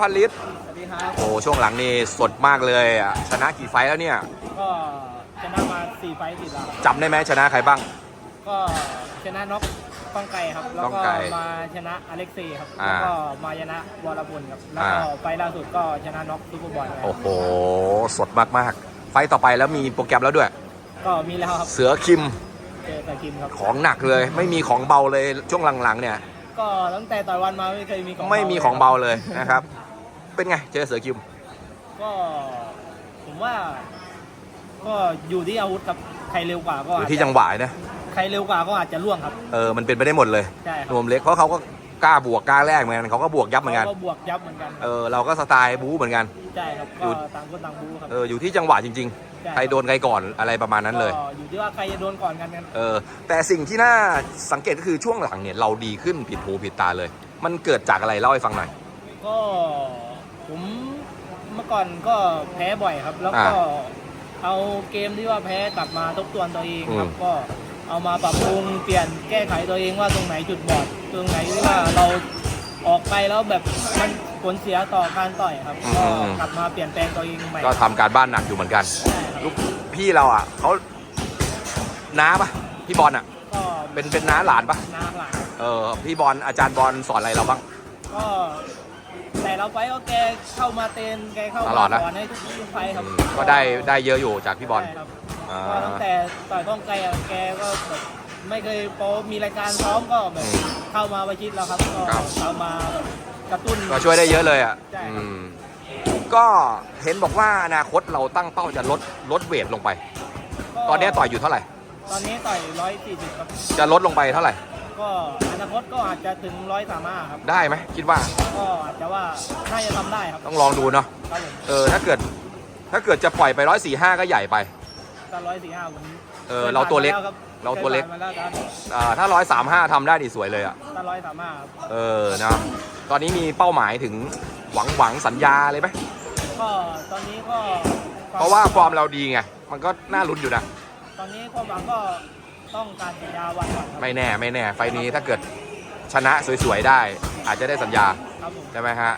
พันลิตรสวัสดีครับ โอ้ช่วงหลังนี่สดมากเลยอะชนะกี่ไฟต์แล้วเนี่ย ก็ชนะมา4ไฟต์ติดแล้วครับจำได้ไหมชนะใครบ้าง ก็ชนะน็อกก้องไก่ครับ แล้วก้องก็ไก่มาชนะอเล็กซี่ครับ อ่าแล้วก็มาชนะวรพลครับ แล้วก็อ่า ไฟล์ล่าสุดก็ชนะน็อกซูเปอร์บอลครับโอ้โห สดมากๆ ไฟต์ต่อไปแล้วมีโปรแกรมแล้วด้วย ก็มีแล้วครับ เสือคิมเจอตะกิมครับ ของหนักเลย ไม่มีของเบาเลยช่วงหลังๆเนี่ย ก็ตั้งแต่ต่อยวันมาไม่เคยมีของไม่มีของเบาเลยนะครับ เป็นไง เจอเสือคิม ก็ผมว่า ก็อยู่ที่อาวุธครับใครเร็วกว่าก็ออาจยู่ที่จะจังหวะนะ ใครเร็วกว่าก็อาจจะล่วงครับ เออ มันเป็นไปได้หมดเลย ใช่ครันวมเล็ก เพราะเขาก็กล้าบวกกล้าแลกเหมือนกันเขาก็บวกยับเหมือนกัน ก็บวกยับเหมือนกันเออ เราก็สไตล์บู๊เหมือนกัน ใช่ครับอยู่ ก็ต่างคนต่างบูครับเออ อยู่ที่จังหวะจริงช่ๆใครโดนใครก่อนอะไรประมาณนั้นเลย ก็อยู่ที่ว่าใครจะโดนก่อนกันกัน เออ แต่สิ่งที่น่าสังเกตก็คือช่วงหลังเนี่ยเราดีขึ้นผิดหูผิดตาเลย มันเกิดจากอะไรเล่าให้ฟังหน่อย ก็ ผมเมื่อก่อนก็แพ้บ่อยครับ แล้วก็อ่าเอาเกมที่ว่าแพ้กลับมาทบทวนตัวเองครับอืมก็เอามาปรับปรุงเปลี่ยนแก้ไขตัวเองว่าตรงไหนจุดบอดตรงไหนที่ว่าเราออกไปแล้วแบบมันผลเสียต่อการต่อยครับก็กลับมาเปลี่ยนแปลงตัวเองใหม่ก็ทำการบ้านหนักอยู่เหมือนกัน ใช่ครับลูกพี่เราอะเขาน้าปะพี่บอลอะ ก็เป็นเป็นน้าหลานปะน้าหลัง เออพี่บอลอาจารย์บอลสอนอะไรเราบ้าง ก็ แต่เราไปก็แกเข้ามาเตนแกเข้าตมาลอดนะสอนให้ทุกๆไฟท์ครับอืมก็ได้ได้เยอะอยู่จากพี่บอล ใช่ครับอ่าก็ตั้งแต่ต่อยก้องไกลอะแกก็แบบไม่เคยพอมีรายการซ้อมก็แบบอืมเข้ามาประชิดเราครับก็ครับเข้ามาแบบกระตุ้น ก็ช่วยได้เยอะเลยอะใช่ครับ อืมก็เห็นบอกว่าอนาคตเราตั้งเป้าจะลดลดเวทลงไป ก็ตอนนี้ต่อยอยู่เท่าไหร่ ตอนนี้ต่อยร้อยสี่สิบครับจะลดลงไปเท่าไหร่ ก็อนาคตก็อาจจะถึงร้อยสามห้าครับ ได้ไหมคิดว่าก็อาจจะว่าน่าจะทำได้ครับต้องลองดูเนาะครับผมเออถ้าเกิด ถ้าเกิดจะปล่อยไปร้อยสี่ห้าก็ใหญ่ไปตอนร้อยสี่ห้าผมเออเราตัวเล็กคยผ่นมแครับเราตัวเล็ก คยผ่านมาแล้วครับอ่าถ้าร้อยสามห้าทำได้ดีสวยเลยอะตอนร้อยสามห้าครับเออนะตอนนี้มีเป้าหมายถึงหวังหวังสัญญาเลยไหมก็ตอนนี้ก็เพราะว่าฟอร์มเราดีไงมันก็น่าลุ้นอยู่นะ ตอนนี้ความหวังก็ ต้องการสัญญาวันก่อนครับไม่แน่ไม่แน่ ไฟล์นี้ถ้าเกิดชนะสวยๆได้ อาจจะได้สัญญาครับผมใช่ไหมฮะ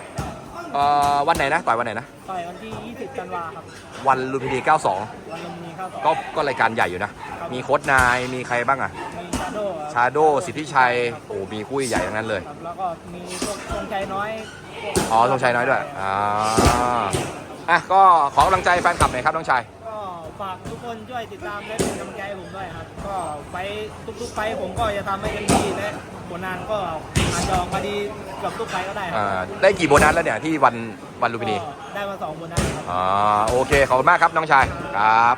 เอ่อวันไหนนะต่อยวันไหนนะ ต่อยวันที่ 20 กันวาครับ วันลุมพินี92 วันลุมพินีเข้าต่อก็ก็รายการใหญ่อยู่นะ มีโค้ชนายมีใครบ้างอะมีชาโดชาโดสิทธิชัยโอ้มีคู่ใหญ่ทั้งนั้นเลย ครับแล้วก็มีพวกธงชัยน้อยพวก อ๋อทงชัยน้อยด้วยอ่าอะก็ขอกำลังใจแฟนคลับหน่อยครับน้องชายก็ ฝากทุกคนช่วยติดตามและเป็นกำลังใจให้ผมด้วยครับ ก็ไปทุกๆไฟท์ผมก็จะทำให้เต็มที่และผลงานก็อาจจะออกมาดีเกับทุกไฟท์ก็ได้ครัอ่าได้กี่โบนัสแล้วเนี่ยที่วันวันลุมพินีก็ได้มาสองผลงานครับอ่าโอเคขอบคุณมากครับน้องชายครับ